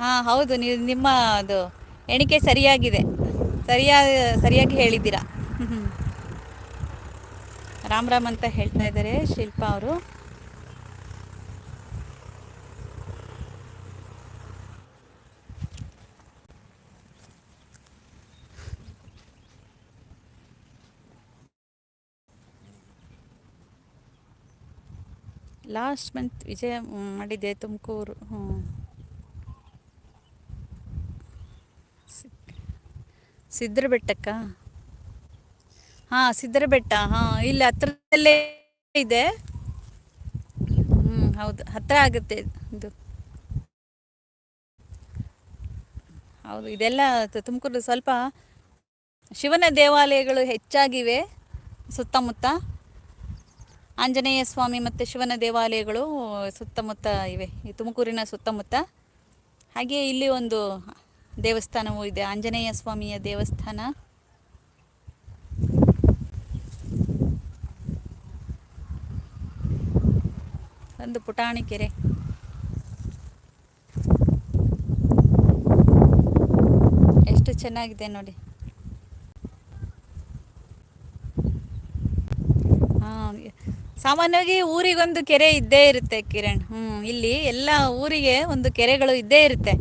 ಹಾಂ, ಹೌದು, ನೀವು ನಿಮ್ಮ ಅದು ಎಣಿಕೆ ಸರಿಯಾಗಿದೆ. ಸರಿಯಾ, ಸರಿಯಾಗಿ ಹೇಳಿದ್ದೀರಾ. ರಾಮ್ ರಾಮ್ ಅಂತ ಹೇಳ್ತಾ ಇದ್ದಾರೆ ಶಿಲ್ಪಾ ಅವರು. ಲಾಸ್ಟ್ ಮಂತ್ ವಿಜಯ ಮಾಡಿದ್ದೆ ತುಮಕೂರು ಹ್ಞೂ ಸಿದ್ಧರ ಬೆಟ್ಟಕ್ಕ ಹಾಂ ಸಿದ್ಧರ ಬೆಟ್ಟ ಹಾಂ, ಇಲ್ಲಿ ಹತ್ರದಲ್ಲೇ ಇದೆ. ಹ್ಞೂ ಹೌದು, ಹತ್ರ ಆಗುತ್ತೆ ಇದು. ಹೌದು, ಇದೆಲ್ಲ ತುಮಕೂರು ಸ್ವಲ್ಪ ಶಿವನ ದೇವಾಲಯಗಳು ಹೆಚ್ಚಾಗಿವೆ ಸುತ್ತಮುತ್ತ. ಆಂಜನೇಯ ಸ್ವಾಮಿ ಮತ್ತು ಶಿವನ ದೇವಾಲಯಗಳು ಸುತ್ತಮುತ್ತ ಇವೆ. ಈ ತುಮಕೂರಿನ ಸುತ್ತಮುತ್ತ. ಹಾಗೆ ಇಲ್ಲಿ ಒಂದು ದೇವಸ್ಥಾನವೂ ಇದೆ. ಆಂಜನೇಯ ಸ್ವಾಮಿಯ ದೇವಸ್ಥಾನ. ಒಂದು ಪುಟಾಣಿ ಕೆರೆ. ಎಷ್ಟು ಚೆನ್ನಾಗಿದೆ ನೋಡಿ. ಹಾಂ ಸಾಮಾನ್ಯವಾಗಿ ಊರಿಗೊಂದು ಕೆರೆ ಇದ್ದೇ ಇರುತ್ತೆ ಕಿರಣ್. ಹ್ಞೂ ಇಲ್ಲಿ ಎಲ್ಲ ಊರಿಗೆ ಒಂದು ಕೆರೆಗಳು ಇದ್ದೇ ಇರುತ್ತೆ.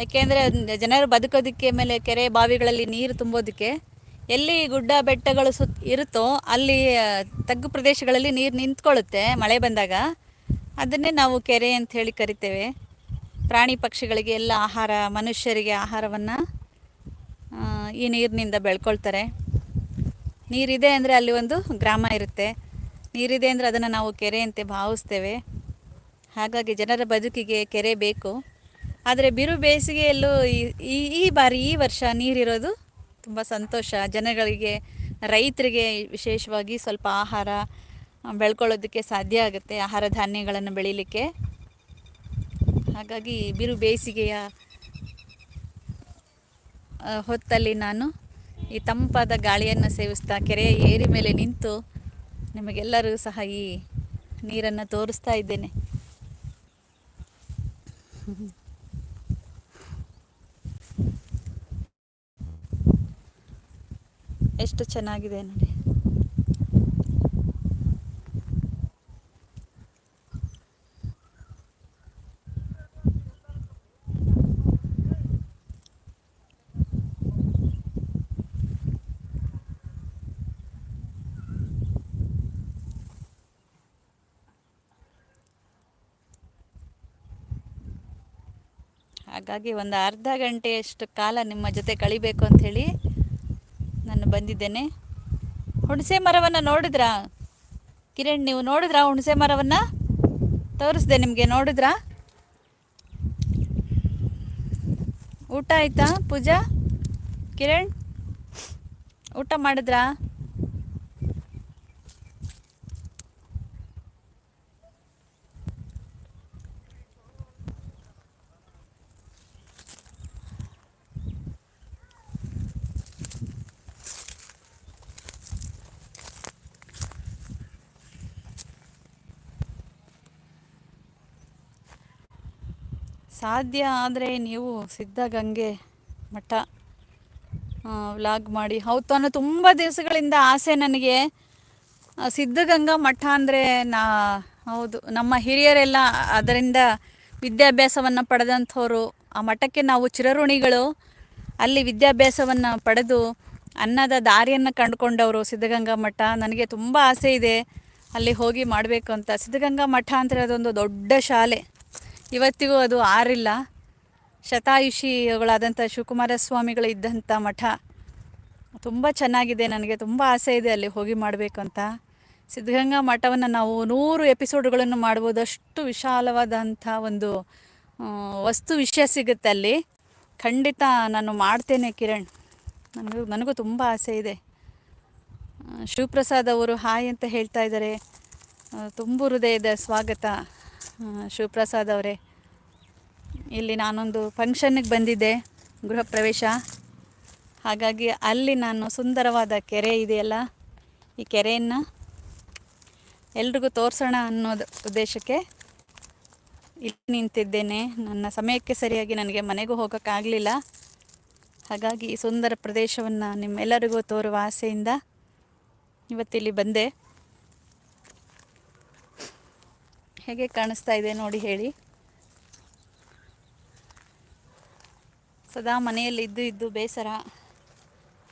ಯಾಕೆಂದರೆ ಜನರು ಬದುಕೋದಕ್ಕೆ ಮೇಲೆ ಕೆರೆ ಬಾವಿಗಳಲ್ಲಿ ನೀರು ತುಂಬೋದಕ್ಕೆ ಎಲ್ಲಿ ಗುಡ್ಡ ಬೆಟ್ಟಗಳು ಸುತ್ತ ಇರುತ್ತೋ ಅಲ್ಲಿ ತಗ್ಗು ಪ್ರದೇಶಗಳಲ್ಲಿ ನೀರು ನಿಂತ್ಕೊಳ್ಳುತ್ತೆ ಮಳೆ ಬಂದಾಗ. ಅದನ್ನೇ ನಾವು ಕೆರೆ ಅಂತ ಹೇಳಿ ಕರಿತೇವೆ. ಪ್ರಾಣಿ ಪಕ್ಷಿಗಳಿಗೆ ಎಲ್ಲ ಆಹಾರ, ಮನುಷ್ಯರಿಗೆ ಆಹಾರವನ್ನು ಈ ನೀರಿನಿಂದ ಬೆಳ್ಕೊಳ್ತಾರೆ. ನೀರಿದೆ ಅಂದರೆ ಅಲ್ಲಿ ಒಂದು ಗ್ರಾಮ ಇರುತ್ತೆ. ನೀರಿದೆ ಅಂದರೆ ಅದನ್ನು ನಾವು ಕೆರೆಯಂತೆ ಭಾವಿಸ್ತೇವೆ. ಹಾಗಾಗಿ ಜನರ ಬದುಕಿಗೆ ಕೆರೆ ಬೇಕು. ಆದರೆ ಬಿರು ಬೇಸಿಗೆಯಲ್ಲೂ ಈ- ಈ ಬಾರಿ ಈ ವರ್ಷ ನೀರಿರೋದು ತುಂಬ ಸಂತೋಷ. ಜನಗಳಿಗೆ, ರೈತರಿಗೆ ವಿಶೇಷವಾಗಿ ಸ್ವಲ್ಪ ಆಹಾರ ಬೆಳ್ಕೊಳ್ಳೋದಕ್ಕೆ ಸಾಧ್ಯ ಆಗುತ್ತೆ. ಆಹಾರ ಧಾನ್ಯಗಳನ್ನು ಬೆಳೀಲಿಕ್ಕೆ. ಹಾಗಾಗಿ ಬಿರು ಬೇಸಿಗೆಯ ಹೊತ್ತಲ್ಲಿ ನಾನು ಈ ತಂಪಾದ ಗಾಳಿಯನ್ನು ಸೇವಿಸ್ತಾ ಕೆರೆಯ ಏರಿ ಮೇಲೆ ನಿಂತು ನಿಮಗೆಲ್ಲರೂ ಸಹ ಈ ನೀರನ್ನು ತೋರಿಸ್ತಾ ಇದ್ದೇನೆ. ಎಷ್ಟು ಚೆನ್ನಾಗಿದೆ ನೋಡಿ. ಹಾಗಾಗಿ ಒಂದು ಅರ್ಧ ಗಂಟೆಯಷ್ಟು ಕಾಲ ನಿಮ್ಮ ಜೊತೆ ಕಳಿಬೇಕು ಅಂಥೇಳಿ ನಾನು ಬಂದಿದ್ದೇನೆ. ಹುಣಸೆ ಮರವನ್ನು ನೋಡಿದ್ರಾ? ಕಿರಣ್, ನೀವು ನೋಡಿದ್ರಾ ಹುಣಸೆ ಮರವನ್ನು? ತೋರಿಸ್ದೆ ನಿಮಗೆ, ನೋಡಿದ್ರಾ? ಊಟ ಆಯ್ತಾ ಪೂಜಾ? ಕಿರಣ್, ಊಟ ಮಾಡಿದ್ರಾ? ಸಾಧ್ಯ ಆದರೆ ನೀವು ಸಿದ್ಧಗಂಗೆ ಮಠ ವ್ಲಾಗ್ ಮಾಡಿ. ಹೌದು ಅನ್ನೋ ತುಂಬ ದಿವಸಗಳಿಂದ ಆಸೆ ನನಗೆ. ಸಿದ್ಧಗಂಗಾ ಮಠ ಅಂದರೆ ನಾ, ಹೌದು, ನಮ್ಮ ಹಿರಿಯರೆಲ್ಲ ಅದರಿಂದ ವಿದ್ಯಾಭ್ಯಾಸವನ್ನು ಪಡೆದಂಥವರು. ಆ ಮಠಕ್ಕೆ ನಾವು ಚಿರಋಣಿಗಳು. ಅಲ್ಲಿ ವಿದ್ಯಾಭ್ಯಾಸವನ್ನು ಪಡೆದು ಅನ್ನದ ದಾರಿಯನ್ನು ಕಂಡುಕೊಂಡವರು ಸಿದ್ಧಗಂಗಾ ಮಠ. ನನಗೆ ತುಂಬ ಆಸೆ ಇದೆ. ಅಲ್ಲಿ ಹೋಗಿ ಮಾಡಬೇಕು ಅಂತ. ಸಿದ್ಧಗಂಗಾ ಮಠ ಅಂದರೆ ಅದೊಂದು ದೊಡ್ಡ ಶಾಲೆ. ಇವತ್ತಿಗೂ ಅದು ಆರಿಲ್ಲ. ಶತಾಯುಷಿಗಳಾದಂಥ ಶಿವಕುಮಾರ ಸ್ವಾಮಿಗಳು ಇದ್ದಂಥ ಮಠ ತುಂಬ ಚೆನ್ನಾಗಿದೆ, ನನಗೆ ತುಂಬ ಆಸೆ ಇದೆ ಅಲ್ಲಿ ಹೋಗಿ ಮಾಡಬೇಕು ಅಂತ. ಸಿದ್ಧಗಂಗಾ ಮಠವನ್ನು ನಾವು ನೂರು ಎಪಿಸೋಡ್ಗಳನ್ನು ಮಾಡ್ಬೋದು ಅಷ್ಟು ವಿಶಾಲವಾದಂಥ ಒಂದು ವಸ್ತು ವಿಷಯ ಸಿಗುತ್ತೆ ಅಲ್ಲಿ. ಖಂಡಿತ ನಾನು ಮಾಡ್ತೇನೆ ಕಿರಣ್. ನನಗೂ ನನಗೂ ತುಂಬ ಆಸೆ ಇದೆ. ಶಿವಪ್ರಸಾದ್ ಅವರು ಹಾಯ್ ಅಂತ ಹೇಳ್ತಾ ಇದ್ದಾರೆ. ತುಂಬು ಹೃದಯದ ಸ್ವಾಗತ. ಶಿವಪ್ರಸಾದ್ ಅವರೇ. ಇಲ್ಲಿ ನಾನೊಂದು ಫಂಕ್ಷನ್ಗೆ ಬಂದಿದ್ದೆ ಗೃಹ ಪ್ರವೇಶ ಹಾಗಾಗಿ ಅಲ್ಲಿ ನಾನು ಸುಂದರವಾದ ಕೆರೆ ಇದೆಯಲ್ಲ, ಈ ಕೆರೆಯನ್ನು ಎಲ್ರಿಗೂ ತೋರಿಸೋಣ ಅನ್ನೋದು ಉದ್ದೇಶಕ್ಕೆ ಇಲ್ಲಿ ನಿಂತಿದ್ದೇನೆ. ನನ್ನ ಸಮಯಕ್ಕೆ ಸರಿಯಾಗಿ ನನಗೆ ಮನೆಗೂ ಹೋಗೋಕ್ಕಾಗಲಿಲ್ಲ. ಹಾಗಾಗಿ ಈ ಸುಂದರ ಪ್ರದೇಶವನ್ನು ನಿಮ್ಮೆಲ್ಲರಿಗೂ ತೋರುವ ಆಸೆಯಿಂದ ಇವತ್ತಿಲ್ಲಿ ಬಂದೆ. ಹೇಗೆ ಕಾಣಿಸ್ತಾ ಇದೆ ನೋಡಿ ಹೇಳಿ. ಸದಾ ಮನೆಯಲ್ಲಿ ಇದ್ದು ಇದ್ದು ಬೇಸರ.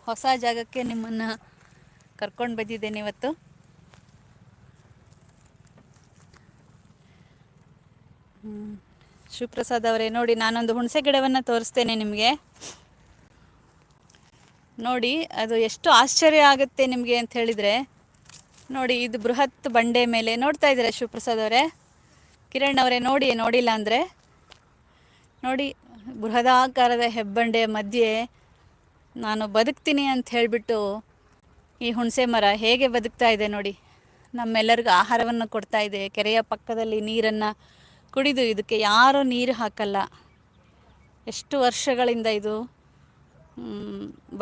ಹೊಸ ಜಾಗಕ್ಕೆ ನಿಮ್ಮನ್ನು ಕರ್ಕೊಂಡು ಬಂದಿದ್ದೇನೆ ಇವತ್ತು. ಶಿವಪ್ರಸಾದ್ ಅವರೇ, ನೋಡಿ ನಾನೊಂದು ಹುಣಸೆ ಗಿಡವನ್ನು ತೋರಿಸ್ತೇನೆ ನಿಮಗೆ. ನೋಡಿ, ಅದು ಎಷ್ಟು ಆಶ್ಚರ್ಯ ಆಗುತ್ತೆ ನಿಮಗೆ ಅಂತ ಹೇಳಿದರೆ, ನೋಡಿ ಇದು ಬೃಹತ್ ಬಂಡೆ ಮೇಲೆ ನೋಡ್ತಾ ಇದ್ದೀರಾ ಶಿವಪ್ರಸಾದ್ ಅವರೇ? ಕಿರಣ್ ಅವರೇ ನೋಡಿ, ನೋಡಿಲ್ಲ ಅಂದರೆ? ನೋಡಿ, ಬೃಹದಾಕಾರದ ಹೆಬ್ಬಂಡೆ ಮಧ್ಯೆ ನಾನು ಬದುಕ್ತೀನಿ ಅಂತ ಹೇಳಿಬಿಟ್ಟು ಈ ಹುಣಸೆ ಮರ ಹೇಗೆ ಬದುಕ್ತಾ ಇದೆ ನೋಡಿ. ನಮ್ಮೆಲ್ಲರಿಗೂ ಆಹಾರವನ್ನು ಕೊಡ್ತಾ ಇದೆ. ಕೆರೆಯ ಪಕ್ಕದಲ್ಲಿ ನೀರನ್ನು ಕುಡಿದು ಇದಕ್ಕೆ ಯಾರೂ ನೀರು ಹಾಕಲ್ಲ. ಎಷ್ಟು ವರ್ಷಗಳಿಂದ ಇದು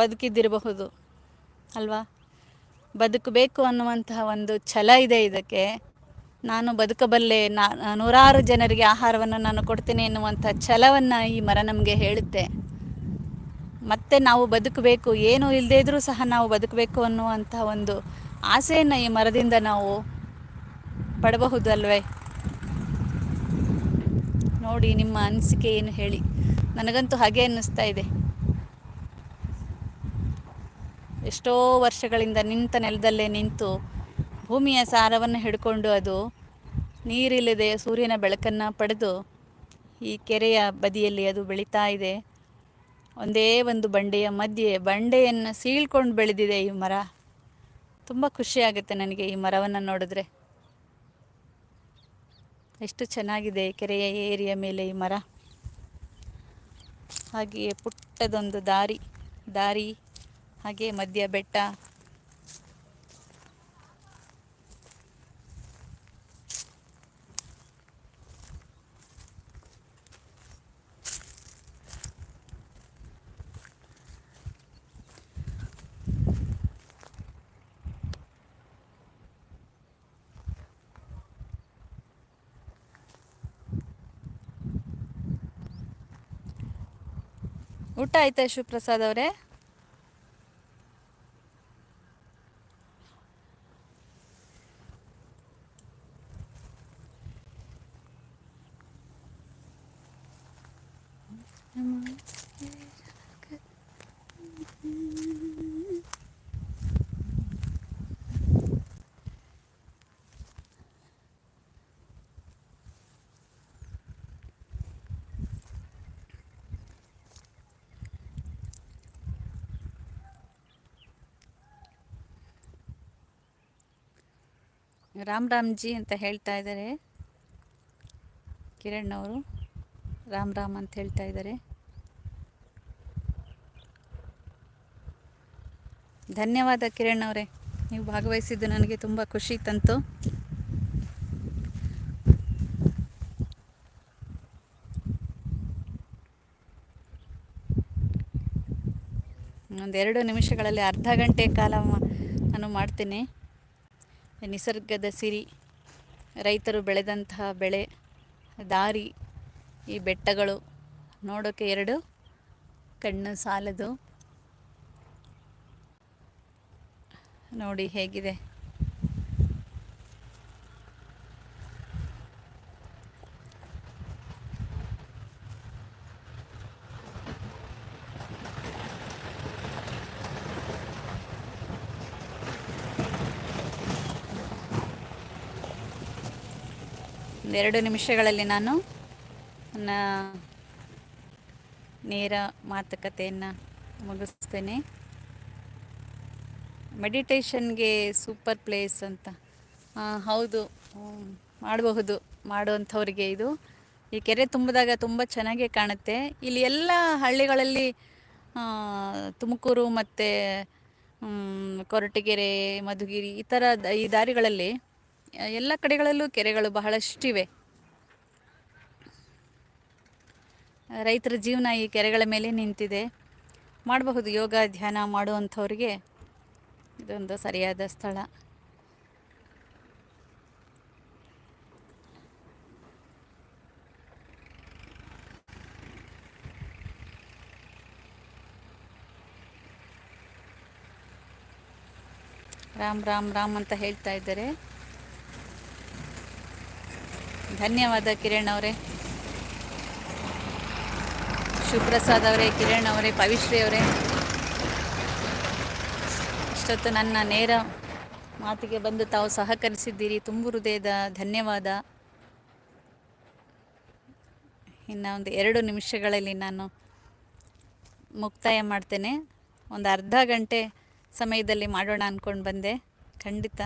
ಬದುಕಿದ್ದಿರಬಹುದು, ಅಲ್ವಾ? ಬದುಕಬೇಕು ಅನ್ನುವಂತಹ ಒಂದು ಛಲ ಇದೆ ಇದಕ್ಕೆ. ನಾನು ಬದುಕಬಲ್ಲೆ, ನಾ, ನೂರಾರು ಜನರಿಗೆ ಆಹಾರವನ್ನು ನಾನು ಕೊಡ್ತೀನಿ ಎನ್ನುವಂಥ ಛಲವನ್ನು ಈ ಮರ ನಮಗೆ ಹೇಳುತ್ತೆ. ಮತ್ತೆ ನಾವು ಬದುಕಬೇಕು, ಏನೂ ಇಲ್ಲದೇ ಇದ್ರೂ ಸಹ ನಾವು ಬದುಕಬೇಕು ಅನ್ನುವಂಥ ಒಂದು ಆಸೆಯನ್ನು ಈ ಮರದಿಂದ ನಾವು ಪಡಬಹುದಲ್ವೇ? ನೋಡಿ, ನಿಮ್ಮ ಅನಿಸಿಕೆ ಏನು ಹೇಳಿ? ನನಗಂತೂ ಹಾಗೆ ಅನ್ನಿಸ್ತಾ ಇದೆ. ಎಷ್ಟೋ ವರ್ಷಗಳಿಂದ ನಿಂತ ನೆಲದಲ್ಲೇ ನಿಂತು ಭೂಮಿಯ ಸಾರವನ್ನು ಹಿಡ್ಕೊಂಡು ಅದು ನೀರಿಲ್ಲದೆ ಸೂರ್ಯನ ಬೆಳಕನ್ನು ಪಡೆದು ಈ ಕೆರೆಯ ಬದಿಯಲ್ಲಿ ಅದು ಬೆಳೀತಾ ಇದೆ. ಒಂದೇ ಒಂದು ಬಂಡೆಯ ಮಧ್ಯೆ ಬಂಡೆಯನ್ನು ಸೀಳ್ಕೊಂಡು ಬೆಳೆದಿದೆ ಈ ಮರ. ತುಂಬ ಖುಷಿಯಾಗುತ್ತೆ ನನಗೆ ಈ ಮರವನ್ನು ನೋಡಿದ್ರೆ. ಎಷ್ಟು ಚೆನ್ನಾಗಿದೆ ಕೆರೆಯ ಏರಿಯ ಮೇಲೆ ಈ ಮರ. ಹಾಗೆಯೇ ಪುಟ್ಟದೊಂದು ದಾರಿ ದಾರಿ, ಹಾಗೆ ಮಧ್ಯ ಬೆಟ್ಟ ಊಟ ಆಯ್ತಾ ಶಿವಪ್ರಸಾದ್ ಅವರೇ? ರಾಮ್ ರಾಮ್ ಜಿ ಅಂತ ಹೇಳ್ತಾ ಇದ್ದಾರೆ. ಕಿರಣ್ ಅವರು ರಾಮ್ ರಾಮ್ ಅಂತ ಹೇಳ್ತಾ ಇದ್ದಾರೆ. ಧನ್ಯವಾದ ಕಿರಣ್ ಅವರೇ. ನೀವು ಭಾಗವಹಿಸಿದ್ದು ನನಗೆ ತುಂಬ ಖುಷಿ ತಂತು. ಒಂದೆರಡು ನಿಮಿಷಗಳಲ್ಲಿ ಅರ್ಧ ಗಂಟೆ ಕಾಲ ನಾನು ಮಾಡ್ತೀನಿ. ನಿಸರ್ಗದ ಸಿರಿ ರೈತರು ಬೆಳೆದಂತಹ ಬೆಳೆ ದಾರಿ ಈ ಬೆಟ್ಟಗಳು ನೋಡೋಕೆ ಎರಡು ಕಣ್ಣು ಸಾಲದು. ನೋಡಿ ಹೇಗಿದೆ. ಒಂದೆರಡು ನಿಮಿಷಗಳಲ್ಲಿ ನಾನು ನನ್ನ ನೇರ ಮಾತುಕತೆಯನ್ನು ಮುಗಿಸ್ತೇನೆ. ಮೆಡಿಟೇಷನ್ಗೆ ಸೂಪರ್ ಪ್ಲೇಸ್ ಅಂತ. ಹೌದು. ಮಾಡಬಹುದು, ಮಾಡುವಂಥವ್ರಿಗೆ ಇದು. ಈ ಕೆರೆ ತುಂಬಿದಾಗ ತುಂಬ ಚೆನ್ನಾಗೇ ಕಾಣುತ್ತೆ. ಇಲ್ಲಿ ಎಲ್ಲ ಹಳ್ಳಿಗಳಲ್ಲಿ ತುಮಕೂರು ಮತ್ತು ಕೊರಟಗೆರೆ, ಮಧುಗಿರಿ ಈ ಥರ ಈ ದಾರಿಗಳಲ್ಲಿ ಎಲ್ಲ ಕಡೆಗಳಲ್ಲೂ ಕೆರೆಗಳು ಬಹಳಷ್ಟಿವೆ. ರೈತರ ಜೀವನ ಈ ಕೆರೆಗಳ ಮೇಲೆ ನಿಂತಿದೆ. ಮಾಡಬಹುದು ಯೋಗ, ಧ್ಯಾನ ಮಾಡುವಂಥವ್ರಿಗೆ ಇದೊಂದು ಸರಿಯಾದ ಸ್ಥಳ. ರಾಮ್ ರಾಮ್ ರಾಮ್ ಅಂತ ಹೇಳ್ತಾ ಇದ್ದಾರೆ. ಧನ್ಯವಾದ ಕಿರಣ್ ಅವರೇ. ಶಿವಪ್ರಸಾದ್ ಅವರೇ, ಕಿರಣ್ ಅವರೇ, ಪವಿಶ್ರೀ ಅವರೇ. ಇಷ್ಟೊತ್ತು ನನ್ನ ನೇರ ಮಾತಿಗೆ ಬಂದು ತಾವು ಸಹಕರಿಸಿದ್ದೀರಿ. ತುಂಬು ಹೃದಯದ ಧನ್ಯವಾದ. ಇನ್ನು ಒಂದು ಎರಡು ನಿಮಿಷಗಳಲ್ಲಿ ನಾನು ಮುಕ್ತಾಯ ಮಾಡ್ತೇನೆ. ಒಂದು ಅರ್ಧ ಗಂಟೆ ಸಮಯದಲ್ಲಿ ಮಾಡೋಣ ಅಂದ್ಕೊಂಡು ಬಂದೆ. ಖಂಡಿತ.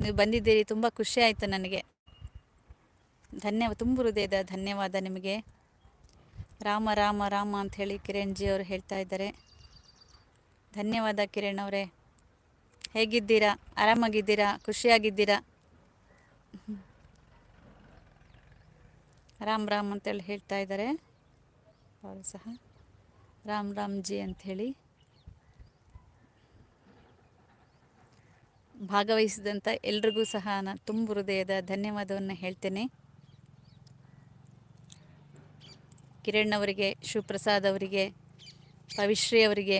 ನೀವು ಬಂದಿದ್ದೀರಿ. ತುಂಬ ಖುಷಿ ಆಯಿತು ನನಗೆ. ಧನ್ಯವಾದ ತುಂಬು ಹೃದಯದ ಧನ್ಯವಾದ ನಿಮಗೆ. ರಾಮ ರಾಮ ರಾಮ ಅಂತ ಹೇಳಿ ಕಿರಣ್ ಜಿ ಅವರು ಹೇಳ್ತಾ ಇದ್ದಾರೆ. ಧನ್ಯವಾದ ಕಿರಣ್ ಅವರೇ. ಹೇಗಿದ್ದೀರಾ? ಆರಾಮಾಗಿದ್ದೀರಾ? ಖುಷಿಯಾಗಿದ್ದೀರಾ? ರಾಮ್ ರಾಮ್ ಅಂತೇಳಿ ಹೇಳ್ತಾ ಇದ್ದಾರೆ. ಅವರು ಸಹ. ರಾಮ್ ರಾಮ್ ಜಿ ಅಂಥೇಳಿ ಭಾಗವಹಿಸಿದಂಥ ಎಲ್ರಿಗೂ ಸಹ ನಾನು ತುಂಬ ಹೃದಯದ ಧನ್ಯವಾದವನ್ನು ಹೇಳ್ತೇನೆ. ಕಿರಣ್ ಅವರಿಗೆ ಶಿವಪ್ರಸಾದ್ ಅವರಿಗೆ, ಪವಿಶ್ರೀ ಅವರಿಗೆ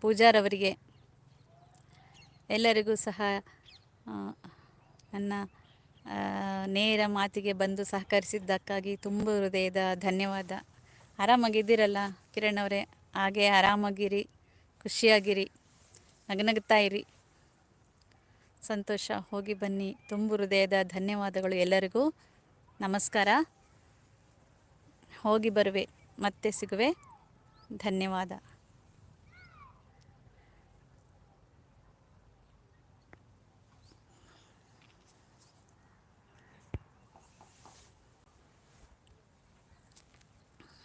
ಪೂಜಾರವರಿಗೆ ಎಲ್ಲರಿಗೂ ಸಹ ನನ್ನ ನೇರ ಮಾತಿಗೆ ಬಂದು ಸಹಕರಿಸಿದ್ದಕ್ಕಾಗಿ ತುಂಬ ಹೃದಯದ ಧನ್ಯವಾದ. ಆರಾಮಾಗಿದ್ದೀರಲ್ಲ ಕಿರಣ್ ಅವರೇ? ಹಾಗೆ ಆರಾಮಾಗಿರಿ, ಖುಷಿಯಾಗಿರಿ, ನಗನಗ್ತಾ ಇರಿ. ಸಂತೋಷ. ಹೋಗಿ ಬನ್ನಿ. ತುಂಬ ಹೃದಯದ ಧನ್ಯವಾದಗಳು ಎಲ್ಲರಿಗೂ. ನಮಸ್ಕಾರ. ಹೋಗಿ ಬರುವೆ. ಮತ್ತೆ ಸಿಗುವೆ. ಧನ್ಯವಾದ.